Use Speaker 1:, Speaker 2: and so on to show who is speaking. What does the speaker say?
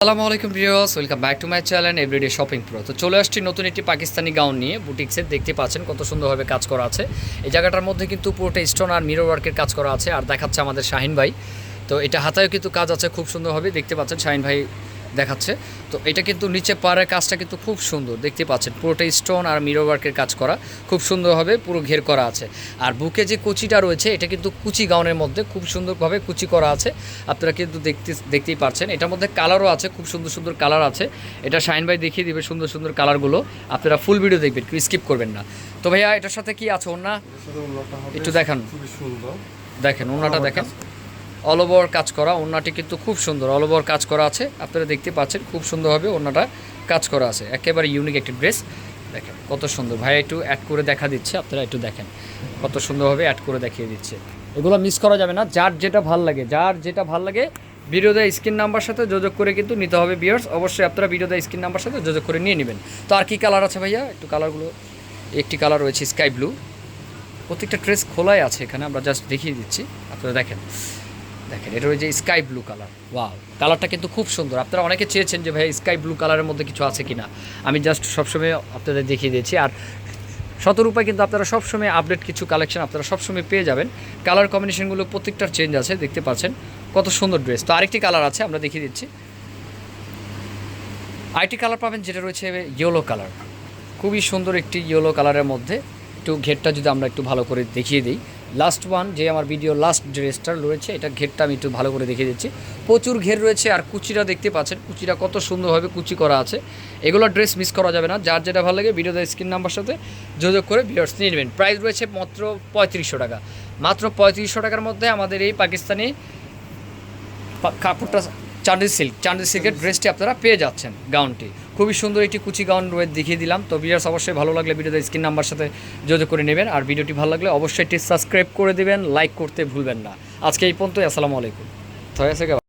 Speaker 1: আসসালামু আলাইকুম viewers, welcome back to my channel everyday shopping pro. তো চলে আসছি নতুন একটি পাকিস্তানি গাউন নিয়ে। বুটিক্সের দেখতে পাচ্ছেন কত সুন্দরভাবে কাজ করা আছে। এই জায়গাটার মধ্যে কিন্তু পুরোটা স্টোন আর মিরর ওয়ার্কের কাজ করা আছে। আর দেখাচ্ছে আমাদের শাহিন ভাই। তো এটা হাতায়ও কিন্তু কাজ আছে, খুব সুন্দরভাবে। দেখতে পাচ্ছেন শাহিন ভাই দেখাচ্ছে। তো এটা কিন্তু নিচে পাড়ের কাজটা কিন্তু খুব সুন্দর। দেখতে পাচ্ছেন পুরোটা স্টোন আর মিরর ওয়ার্কের কাজ করা। খুব সুন্দরভাবে পুরো ঘের করা আছে। আর বুকে যে কুচিটা রয়েছে এটা কিন্তু কুচি গাউনের মধ্যে খুব সুন্দরভাবে কুচি করা আছে। আপনারা কিন্তু দেখতে দেখতেই পাচ্ছেন। এটার মধ্যে কালারও আছে খুব সুন্দর সুন্দর কালার আছে। এটা শাইন ভাই দেখিয়ে দিবে সুন্দর সুন্দর কালারগুলো আপনারা ফুল ভিডিও দেখবেন কেউ স্কিপ করবেন না। তো ভাইয়া এটার সাথে কি আছে ওনা একটু দেখান।
Speaker 2: সুন্দর।
Speaker 1: দেখেন ওনাটা দেখেন। অল কাজ করা ওনাটি কিন্তু খুব সুন্দর। অল কাজ করা আছে। আপনারা দেখতে পাচ্ছেন, খুব সুন্দরভাবে ওনাটা কাজ করা আছে। একেবারে ইউনিক একটি ড্রেস দেখেন, কত সুন্দর। ভাই, একটু অ্যাড করে দেখা দিচ্ছে, আপনারা একটু দেখেন। কত সুন্দরভাবে অ্যাড করে দেখিয়ে দিচ্ছে। এগুলো মিস করা যাবে না। যার যেটা ভালো লাগে, যার যেটা ভালো লাগে ভিডিওতে স্ক্রিন নাম্বার সাথে যোগাযোগ করে কিন্তু নিতে হবে বিয়ার্স অবশ্যই আপনারা ভিডিওতে স্ক্রিন নাম্বার সাথে যোগাযোগ করে নিয়ে নেবেন। তো আর কি কালার আছে ভাইয়া? একটু কালারগুলো একটি কালার রয়েছে স্কাই ব্লু প্রত্যেকটা ড্রেস খোলাই আছে এখানে, আমরা জাস্ট দেখিয়ে দিচ্ছি। আপনারা দেখেন। দেখেন, এটা রয়েছে স্কাই ব্লু কালার ওয়াও কালারটা কিন্তু খুব সুন্দর। আপনারা অনেকে চেয়েছেন যে, ভাই স্কাই ব্লু কালারের মধ্যে কিছু আছে কি না আমি জাস্ট সবসময় আপনাদের দেখিয়ে দিয়েছি। আর শতরূপায় কিন্তু আপনারা সবসময় আপডেট কিছু কালেকশন আপনারা সবসময় পেয়ে যাবেন। কালার কম্বিনেশনগুলো প্রত্যেকটার চেঞ্জ আছে, দেখতে পাচ্ছেন। কত সুন্দর ড্রেস তো আরেকটি কালার আছে, আমরা দেখিয়ে দিচ্ছি। আরেকটি কালার পাবেন যেটা রয়েছে ইয়েলো কালার খুবই সুন্দর একটি ইয়েলো কালারের মধ্যে। একটু ঘেরটা যদি আমরা একটু ভালো করে দেখিয়ে দিই। লাস্ট ওয়ান যে আমার ভিডিও লাস্ট ড্রেসটা রয়েছে, এটা ঘেরটা আমি একটু ভালো করে দেখিয়ে দিচ্ছি। প্রচুর ঘের রয়েছে, আর কুচিটা দেখতে পাচ্ছেন। কুচিটা কত সুন্দরভাবে কুচি করা আছে। এগুলো ড্রেস মিস করা যাবে না। যার যেটা ভালো লাগে ভিডিওতে স্ক্রিন নাম্বার সাথে যোগাযোগ করে ভিডিওস নিয়ে নেবেন। প্রাইস রয়েছে মাত্র পঁয়ত্রিশশো টাকা। মাত্র পঁয়ত্রিশশো টাকার মধ্যে আমাদের এই পাকিস্তানি কাপড়টা চান্দি সিল্ক চান্ডিল সিল্কের ড্রেসটি আপনারা পেয়ে যাচ্ছেন গাউনটি খুবই সুন্দর একটি কুচি গাউন রয়ে দেখিয়ে দিলাম। তো ভিডিওস অবশ্যই ভালো লাগলে ভিডিওতে স্ক্রিন নাম্বার সাথে যোগাযোগ করে নেবেন। আর ভিডিওটি ভালো লাগলে অবশ্যই একটি সাবস্ক্রাইব করে দেবেন। লাইক করতে ভুলবেন না। আজকে এই পর্যন্ত আসসালামু আলাইকুম। হয়েছে